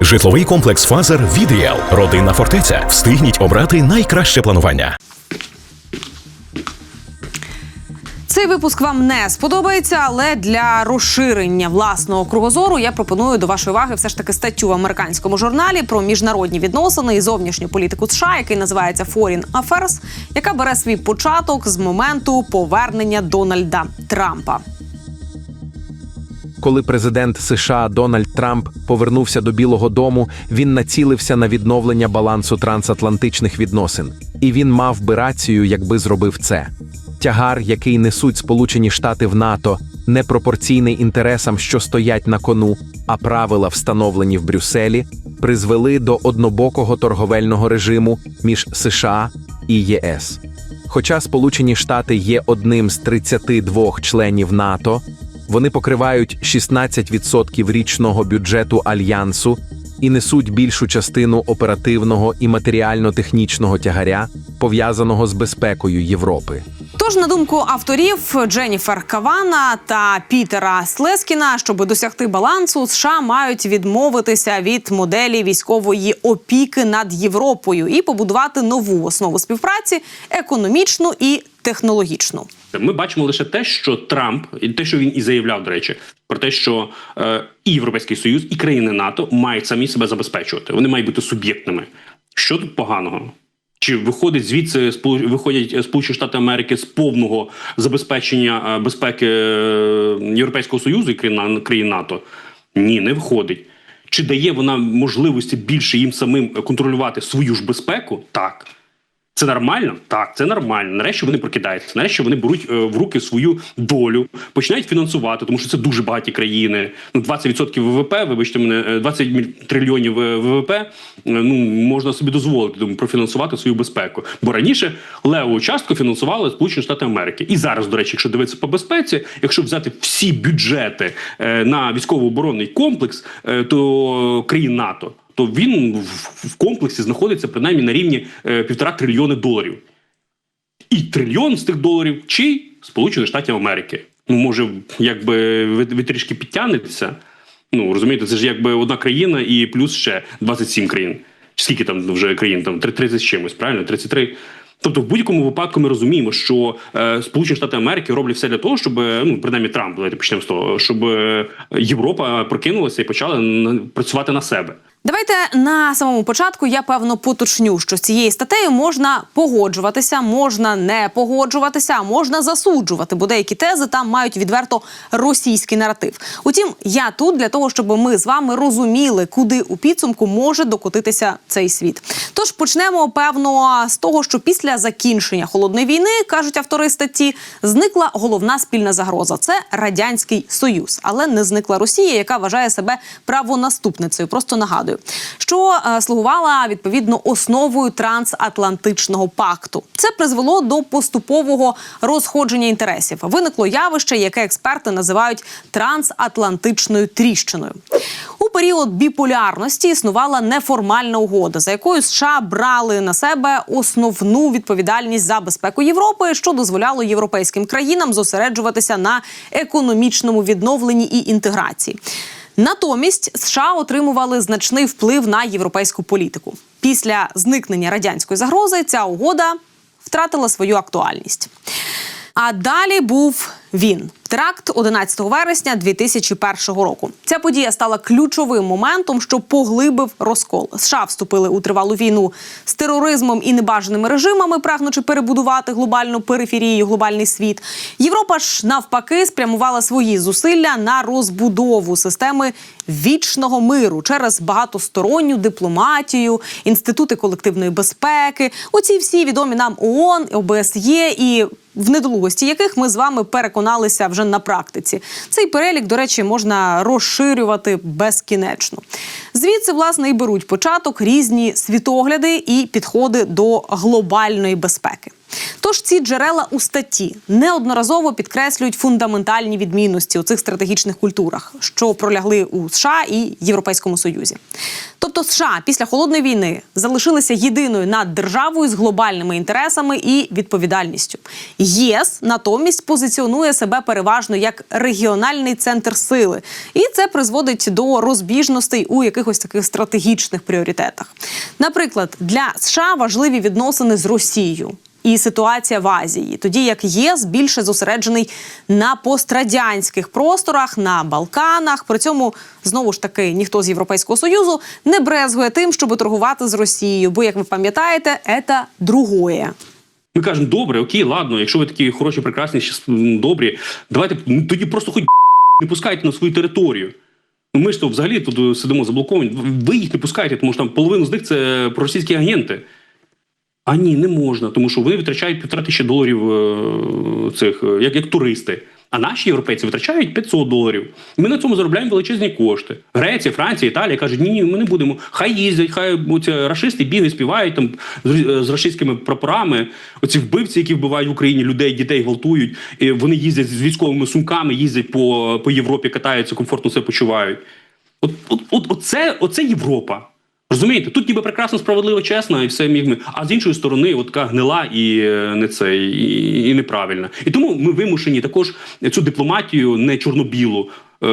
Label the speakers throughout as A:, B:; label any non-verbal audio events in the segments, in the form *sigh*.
A: Житловий комплекс Фазер від Ріал. Родинна фортеця. Встигніть обрати найкраще планування.
B: Цей випуск вам не сподобається, але для розширення власного кругозору я пропоную до вашої уваги все ж таки статтю в американському журналі про міжнародні відносини і зовнішню політику США, який називається Foreign Affairs, яка бере свій початок з моменту повернення Дональда Трампа.
C: Коли президент США Дональд Трамп повернувся до Білого Дому, він націлився на відновлення балансу трансатлантичних відносин, і він мав би рацію, якби зробив це. Тягар, який несуть Сполучені Штати в НАТО, не пропорційний інтересам, що стоять на кону, а правила, встановлені в Брюсселі, призвели до однобокого торговельного режиму між США і ЄС. Хоча Сполучені Штати є одним з 32 членів НАТО, вони покривають 16% річного бюджету альянсу і несуть більшу частину оперативного і матеріально-технічного тягаря, пов'язаного з безпекою Європи.
B: Тож, на думку авторів Дженніфер Кавана та Пітера Слескіна, щоб досягти балансу, США мають відмовитися від моделі військової опіки над Європою і побудувати нову основу співпраці економічну і технологічну.
D: Ми бачимо лише те, що Трамп, і те, що він і заявляв, до речі, про те, що е, і Європейський Союз, і країни НАТО мають самі себе забезпечувати. Вони мають бути суб'єктними. Що тут поганого? Чи виходить звідси виходять Сполучені Штати Америки з повного забезпечення е, безпеки е, Європейського Союзу і країн НАТО? Ні, не виходить. Чи дає вона можливості більше їм самим контролювати свою ж безпеку? Так. Це нормально? Так, це нормально. Нарешті вони прокидаються. Нарешті вони беруть е, в руки свою долю, починають фінансувати, тому що це дуже багаті країни. Ну, 20% ВВП, вибачте мене, е, 20 міль- трильйонів е, ВВП. е, Ну можна собі дозволити думаю, профінансувати свою безпеку. Бо раніше леву частку фінансували Сполучені Штати Америки. І зараз, до речі, якщо дивитися по безпеці, якщо взяти всі бюджети е, на військово-оборонний комплекс, е, то країн НАТО то він в, комплексі знаходиться принаймні на рівні е, півтора трильйони доларів. І трильйон з тих доларів чи Сполучених Штатів Америки. Ну, може, якби ви, трішки підтягнетеся. Ну, розумієте, це ж якби одна країна і плюс ще 27 країн. Скільки там вже країн? Там 30 з чимось, правильно? 33. Тобто, в будь-якому випадку ми розуміємо, що е, Сполучені Штати Америки роблять все для того, щоб е, ну принаймні Трамп, давайте почнемо з того, щоб е, Європа прокинулася і почала працювати на себе.
B: Давайте на самому початку я певно поточню, що з цією статтею можна погоджуватися, можна не погоджуватися, можна засуджувати, бо деякі тези там мають відверто російський наратив. Утім, я тут для того, щоб ми з вами розуміли, куди у підсумку може докотитися цей світ. Тож почнемо певно з того, що після закінчення холодної війни кажуть автори статті, зникла головна спільна загроза це радянський союз, але не зникла Росія, яка вважає себе правонаступницею. Просто нагадую, що е, слугувала відповідно основою трансатлантичного пакту. Це призвело до поступового розходження інтересів. Виникло явище, яке експерти називають трансатлантичною тріщиною. У період біполярності існувала неформальна угода, за якою США брали на себе основну відповідальність за безпеку Європи, що дозволяло європейським країнам зосереджуватися на економічному відновленні і інтеграції. Натомість США отримували значний вплив на європейську політику. Після зникнення радянської загрози ця угода втратила свою актуальність. А далі був він теракт 11 вересня 2001 року. Ця подія стала ключовим моментом, що поглибив розкол. США вступили у тривалу війну з тероризмом і небажаними режимами, прагнучи перебудувати глобальну периферію, глобальний світ. Європа ж навпаки спрямувала свої зусилля на розбудову системи вічного миру через багатосторонню дипломатію, інститути колективної безпеки. Оці всі відомі нам ООН, ОБСЄ і в недолугості яких ми з вами переконалися вже на практиці. Цей перелік, до речі, можна розширювати безкінечно. Звідси, власне, і беруть початок різні світогляди і підходи до глобальної безпеки. Тож ці джерела у статті неодноразово підкреслюють фундаментальні відмінності у цих стратегічних культурах, що пролягли у США і Європейському Союзі. Тобто США після холодної війни залишилися єдиною наддержавою з глобальними інтересами і відповідальністю. ЄС натомість позиціонує себе переважно як регіональний центр сили, і це призводить до розбіжностей у якихось таких стратегічних пріоритетах. Наприклад, для США важливі відносини з Росією. І ситуація в Азії, тоді як ЄС більше зосереджений на пострадянських просторах, на Балканах. При цьому знову ж таки ніхто з Європейського союзу не брезгує тим, щоб торгувати з Росією. Бо, як ви пам'ятаєте, це другое.
D: Ми кажемо, добре, окей, ладно, якщо ви такі хороші, прекрасні, добрі, давайте ну, тоді просто хоч *laughs* не пускайте на свою територію. Ну, ми ж то взагалі тут сидимо заблоковані. Ви їх не пускаєте, тому що там половину з них це проросійські агенти. А ні, не можна, тому що вони витрачають півтора тисячі доларів е, цих, е, як, як туристи. А наші європейці витрачають 500 доларів. Ми на цьому заробляємо величезні кошти. Греція, Франція, Італія кажуть, ні, ні, ми не будемо. Хай їздять, хай оці рашисти бігають, співають там з, з рашистськими прапорами. Оці вбивці, які вбивають в Україні людей, дітей гвалтують. І вони їздять з військовими сумками, їздять по, по Європі, катаються, комфортно себе почувають. От, от, от, оце, оце Європа. Розумієте, тут ніби прекрасно, справедливо, чесно, і все міг ми. А з іншої сторони, от така гнила і е, не це, і, і неправильна. І тому ми вимушені також цю дипломатію не чорно-білу. Е,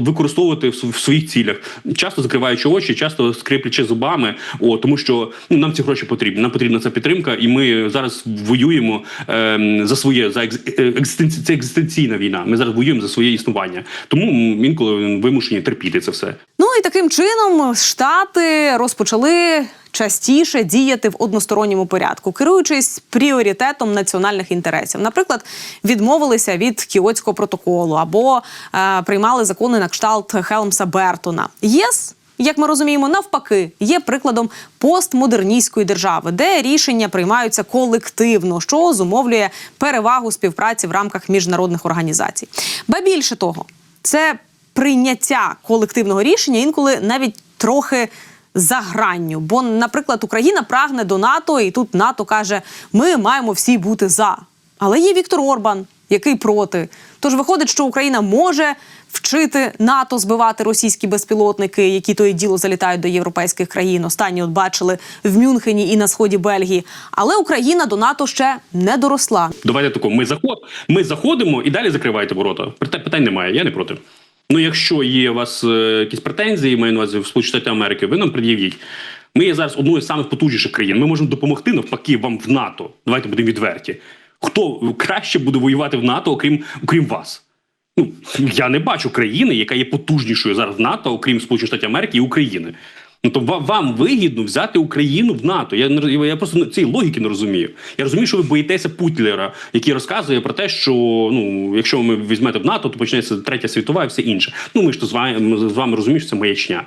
D: Використовувати в своїх цілях, часто закриваючи очі, часто скриплячи зубами, о, тому що ну нам ці гроші потрібні. Нам потрібна ця підтримка, і ми зараз воюємо ем, за своє за екз- е, екзистенці, це екзистенційна війна. Ми зараз воюємо за своє існування. Тому інколи вимушені терпіти це все.
B: Ну і таким чином штати розпочали частіше діяти в односторонньому порядку, керуючись пріоритетом національних інтересів. Наприклад, відмовилися від Кіотського протоколу або е, приймали закони на кшталт Хелмса Бертона. ЄС. Як ми розуміємо, навпаки, є прикладом постмодерністської держави, де рішення приймаються колективно, що зумовлює перевагу співпраці в рамках міжнародних організацій. Ба більше того, це прийняття колективного рішення інколи навіть трохи за гранню. Бо, наприклад, Україна прагне до НАТО, і тут НАТО каже: ми маємо всі бути за. Але є Віктор Орбан, який проти. Тож виходить, що Україна може вчити НАТО збивати російські безпілотники, які то і діло залітають до європейських країн. Останні от бачили в Мюнхені і на сході Бельгії. Але Україна до НАТО ще не доросла.
D: Давайте тако. Ми заход, ми заходимо і далі закриваєте ворота. Питань, немає. Я не проти. Ну, якщо є у вас е, якісь претензії, маю на увазі в Сполучені Штати Америки, ви нам пред'явіть. Ми є зараз одною з самих потужніших країн. Ми можемо допомогти навпаки вам в НАТО. Давайте будемо відверті. Хто краще буде воювати в НАТО, окрім окрім вас? Ну я не бачу країни, яка є потужнішою зараз в НАТО, окрім Сполучених Штатів Америки і України. Ну то вам вигідно взяти Україну в НАТО. Я не я просто цієї логіки не розумію. Я розумію, що ви боїтеся Путлера, який розказує про те, що ну, якщо ми візьмете в НАТО, то почнеться третя світова і все інше. Ну ми ж то з вами з вами розуміємо, що це маячня.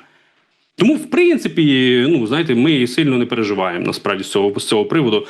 D: Тому, в принципі, ну знаєте, ми сильно не переживаємо насправді з цього з цього приводу.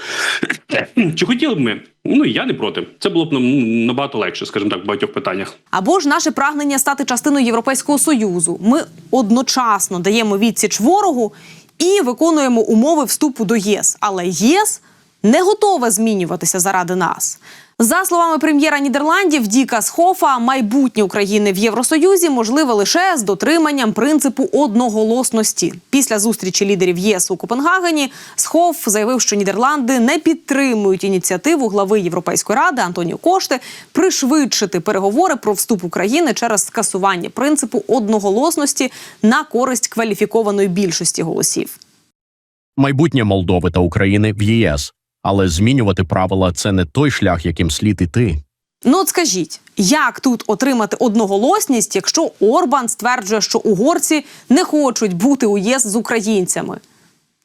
D: Чи хотіли б ми? Ну я не проти. Це було б нам набагато легше, скажімо так, в багатьох питаннях.
B: Або ж наше прагнення стати частиною Європейського союзу. Ми одночасно даємо відсіч ворогу і виконуємо умови вступу до ЄС. Але ЄС не готове змінюватися заради нас. За словами прем'єра Нідерландів Діка Схофа, майбутнє України в Євросоюзі можливе лише з дотриманням принципу одноголосності. Після зустрічі лідерів ЄС у Копенгагені Схоф заявив, що Нідерланди не підтримують ініціативу глави Європейської ради Антоніо Кошти пришвидшити переговори про вступ України через скасування принципу одноголосності на користь кваліфікованої більшості голосів.
E: майбутнє Молдови та України в ЄС, але змінювати правила це не той шлях, яким слід іти.
B: Ну от скажіть, як тут отримати одноголосність, якщо Орбан стверджує, що угорці не хочуть бути у ЄС з українцями,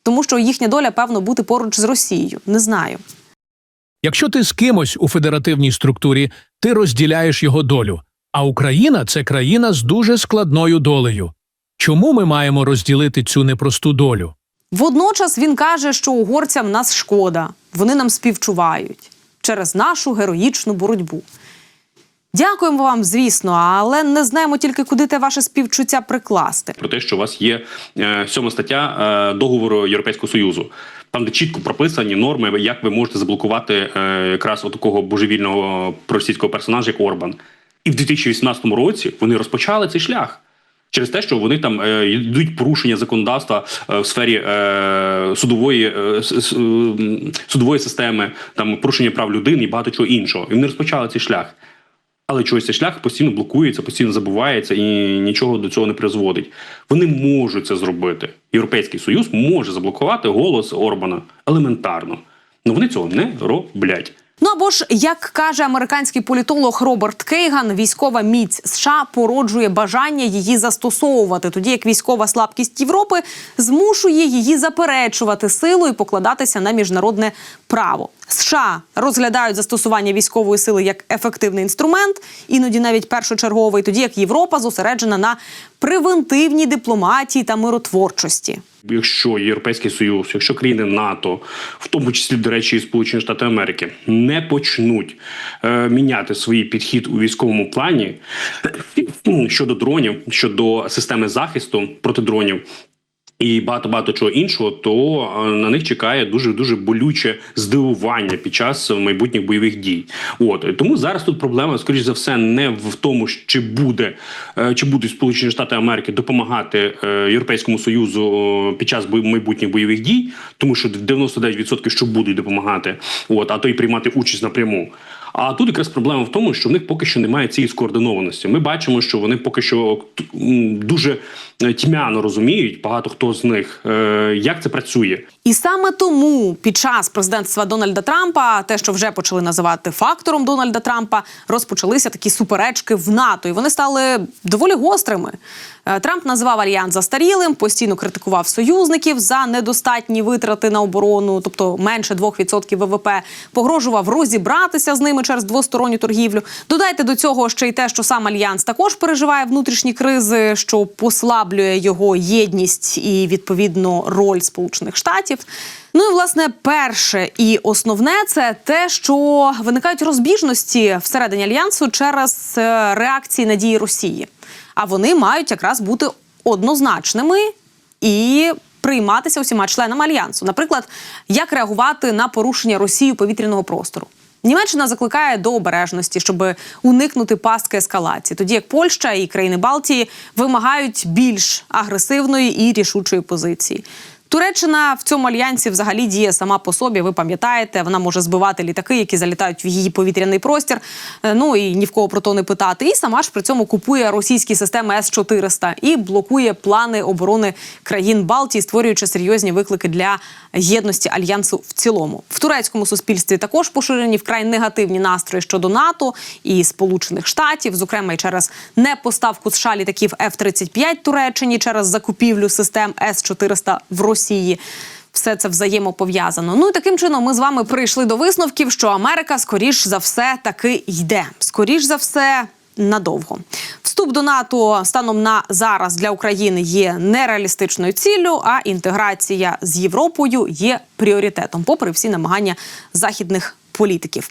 B: тому що їхня доля певно бути поруч з Росією. Не знаю.
F: Якщо ти з кимось у федеративній структурі, ти розділяєш його долю. А Україна це країна з дуже складною долею. Чому ми маємо розділити цю непросту долю?
B: Водночас він каже, що угорцям нас шкода, вони нам співчувають через нашу героїчну боротьбу. Дякуємо вам, звісно, але не знаємо тільки, куди те ваше співчуття прикласти.
D: про те, що у вас є е, сьома стаття е, договору Європейського союзу. Там, де чітко прописані норми, як ви можете заблокувати е, якраз такого божевільного проросійського персонажа, як Орбан. І в 2018 році вони розпочали цей шлях. Через те, що вони там е, йдуть порушення законодавства е, в сфері е, судової судової системи, там порушення прав людини і багато чого іншого. І вони розпочали цей шлях. Але чогось цей шлях постійно блокується, постійно забувається і нічого до цього не призводить. Вони можуть це зробити. Європейський союз може заблокувати голос Орбана елементарно. але вони цього не роблять.
B: Ну або ж, як каже американський політолог Роберт Кейган, військова міць США породжує бажання її застосовувати, тоді як військова слабкість Європи змушує її заперечувати силу і покладатися на міжнародне право. США розглядають застосування військової сили як ефективний інструмент, іноді навіть першочерговий, тоді як Європа зосереджена на превентивній дипломатії та миротворчості.
D: Якщо Європейський Союз, якщо країни НАТО, в тому числі, до речі, і Сполучені Штати Америки, не почнуть е, міняти свій підхід у військовому плані *clears throat* щодо дронів, щодо системи захисту проти дронів. І багато багато чого іншого, то е, на них чекає дуже дуже болюче здивування під час майбутніх бойових дій. От тому зараз тут проблема, скоріш за все, не в тому, чи буде е, чи будуть Сполучені Штати Америки допомагати е, Європейському Союзу під час майбутніх бойових дій, тому що 99% що будуть допомагати, от а то й приймати участь напряму. А тут якраз проблема в тому, що в них поки що немає цієї скоординованості. Ми бачимо, що вони поки що дуже е, тьмяно розуміють, багато хто з них, е, як це працює.
B: І саме тому під час президентства Дональда Трампа, те, що вже почали називати фактором Дональда Трампа, розпочалися такі суперечки в НАТО, і вони стали доволі гострими. Е, Трамп називав альянс застарілим, постійно критикував союзників за недостатні витрати на оборону, тобто менше 2% ВВП, погрожував розібратися з ними через двосторонню торгівлю. Додайте до цього ще й те, що сам альянс також переживає внутрішні кризи, що послаблює його єдність і відповідно роль Сполучених Штатів. Ну і власне перше і основне це те, що виникають розбіжності всередині альянсу через е, реакції на дії Росії. А вони мають якраз бути однозначними і прийматися усіма членами альянсу. Наприклад, як реагувати на порушення Росії повітряного простору. Німеччина закликає до обережності, щоб уникнути пастки ескалації, тоді як Польща і країни Балтії вимагають більш агресивної і рішучої позиції. Туреччина в цьому альянсі взагалі діє сама по собі. Ви пам'ятаєте, вона може збивати літаки, які залітають в її повітряний простір. Е, Ну і ні в кого про то не питати. І сама ж при цьому купує російські системи С 400 і блокує плани оборони країн Балтії, створюючи серйозні виклики для єдності альянсу в цілому. В турецькому суспільстві також поширені вкрай негативні настрої щодо НАТО і Сполучених Штатів, зокрема і через непоставку США літаків F-35 Туреччині через закупівлю систем С 400 в Росії. Все це взаємопов'язано. Ну і таким чином ми з вами прийшли до висновків, що Америка скоріш за все таки йде. Скоріш за все. Надовго вступ до НАТО станом на зараз для України є нереалістичною ціллю, а інтеграція з Європою є пріоритетом, попри всі намагання західних політиків.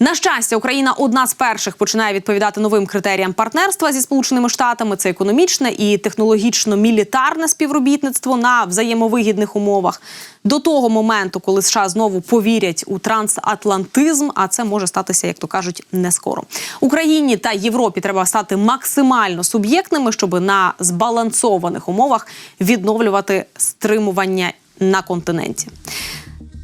B: На щастя, Україна одна з перших починає відповідати новим критеріям партнерства зі сполученими штатами. Це економічне і технологічно-мілітарне співробітництво на взаємовигідних умовах. До того моменту, коли США знову повірять у трансатлантизм, а це може статися, як то кажуть, не скоро. Україні та Європі треба стати максимально суб'єктними, щоб на збалансованих умовах відновлювати стримування на континенті.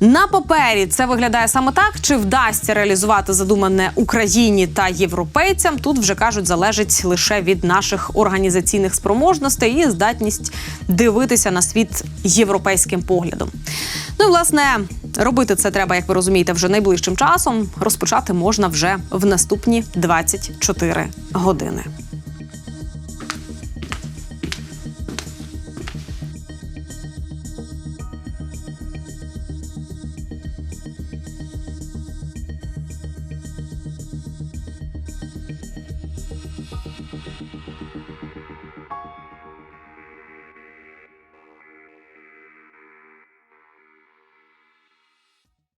B: На папері це виглядає саме так. Чи вдасться реалізувати задумане Україні та європейцям? Тут вже кажуть, залежить лише від наших організаційних спроможностей і здатність дивитися на світ європейським поглядом. Ну і власне робити це треба, як ви розумієте, вже найближчим часом. Розпочати можна вже в наступні 24 години.